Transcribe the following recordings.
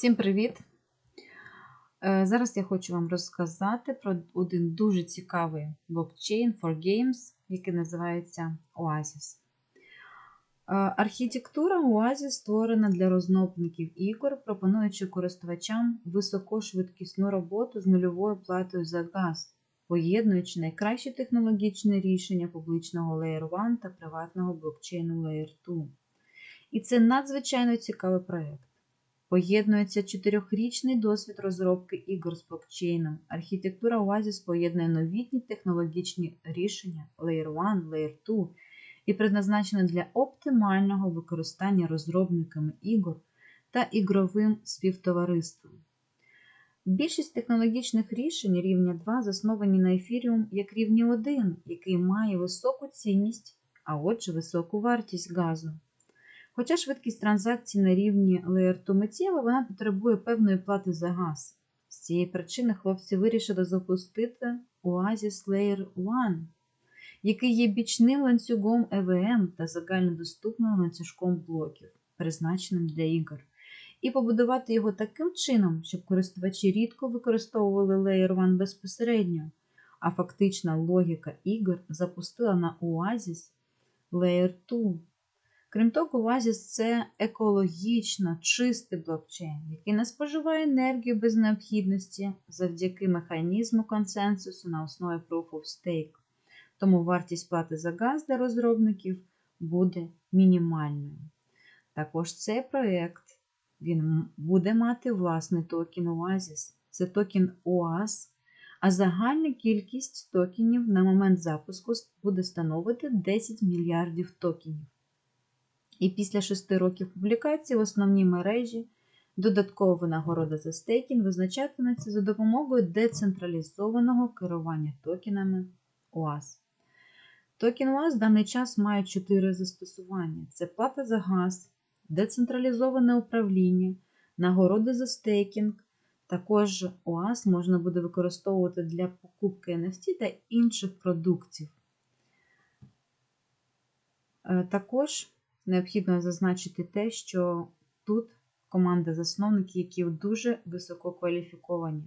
Всім привіт! Е, Зараз я хочу вам розказати про один дуже цікавий блокчейн for Games, який називається Oasis. Е, Архітектура Oasis створена для розробників ігор, пропонуючи користувачам високошвидкісну роботу з нульовою платою за газ, поєднуючи найкращі технологічні рішення публічного Layer 1 та приватного блокчейну Layer 2. І це надзвичайно цікавий проєкт. Поєднується чотирьохрічний досвід розробки ігор з блокчейном. Архітектура Oasis поєднує новітні технологічні рішення Layer 1, Layer 2 і предназначена для оптимального використання розробниками ігор та ігровим співтовариством. Більшість технологічних рішень рівня 2 засновані на Ethereum як рівні 1, який має високу цінність, а отже високу вартість газу. Хоча швидкість транзакцій на рівні 2 миттєва, вона потребує певної плати за газ. З цієї причини хлопці вирішили запустити Oasis Layer 1, який є бічним ланцюгом EVM та загальнодоступним ланцюжком блоків, призначеним для ігор, і побудувати його таким чином, щоб користувачі рідко використовували Layer 1 безпосередньо, а фактична логіка ігор запустила на Oasis Layer 2. Крім того, Oasis – це екологічно чистий блокчейн, який не споживає енергію без необхідності завдяки механізму консенсусу на основі Proof of Stake. Тому вартість плати за газ для розробників буде мінімальною. Також цей проєкт буде мати власний токен Oasis. Це токен OAS, а загальна кількість токенів на момент запуску буде становити 10 мільярдів токенів. І після 6 років публікації в основній мережі додаткова винагорода за стейкінг визначатиметься за допомогою децентралізованого керування токенами OAS. Токен OAS в даний час має 4 застосування: це плата за газ, децентралізоване управління, нагороди за стейкінг. Також OAS можна буде використовувати для покупки NFT та інших продуктів. Також необхідно зазначити те, що тут команда засновників, які дуже високо кваліфіковані.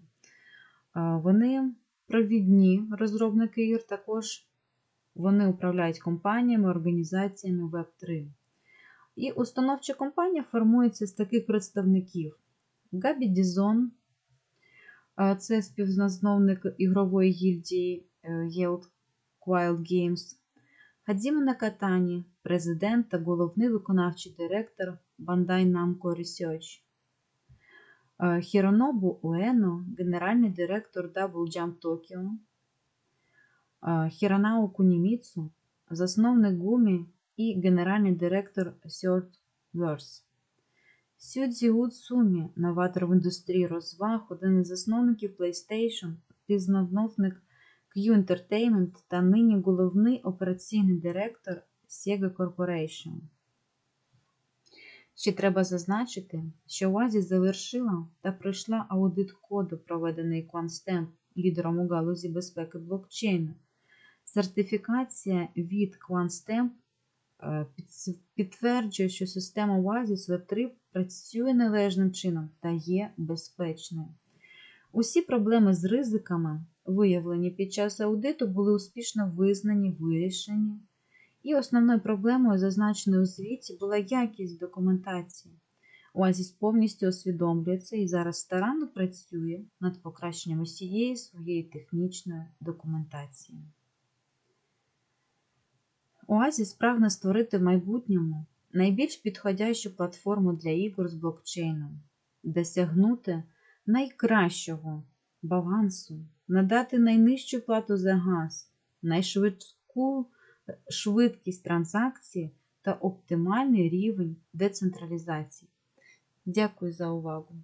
Вони провідні розробники ігор, також вони управляють компаніями, організаціями Web3. І установча компанія формується з таких представників: Габі Дізон, це співзасновник ігрової гільдії Yield Wild Games. Хадзіма Накатані, президент та головний виконавчий директор Bandai Namco Research. Хіронобу Уено, генеральний директор Double Jump Tokyo. Хіронао Куніміцу, засновник Гумі і генеральний директор Third Сюдзі Уцумі, новатор в індустрії розваг, один із засновників PlayStation, співзасновник Q Entertainment та нині головний операційний директор Sega Corporation. Ще треба зазначити, що Oasis завершила та пройшла аудит коду, проведений QuantStamp, лідером у галузі безпеки блокчейну. Сертифікація від QuantStamp підтверджує, що система Oasis Web3 працює належним чином та є безпечною. Усі проблеми з ризиками, виявлені під час аудиту, були успішно визнані, вирішені. І основною проблемою, зазначеною у звіті, була якість документації. Oasis повністю усвідомлює це і зараз старанно працює над покращенням усієї своєї технічної документації. Oasis прагне створити в майбутньому найбільш підходящу платформу для ігор з блокчейном, досягнути найкращого балансу, надати найнижчу плату за газ, найшвидку швидкість транзакції та оптимальний рівень децентралізації. Дякую за увагу!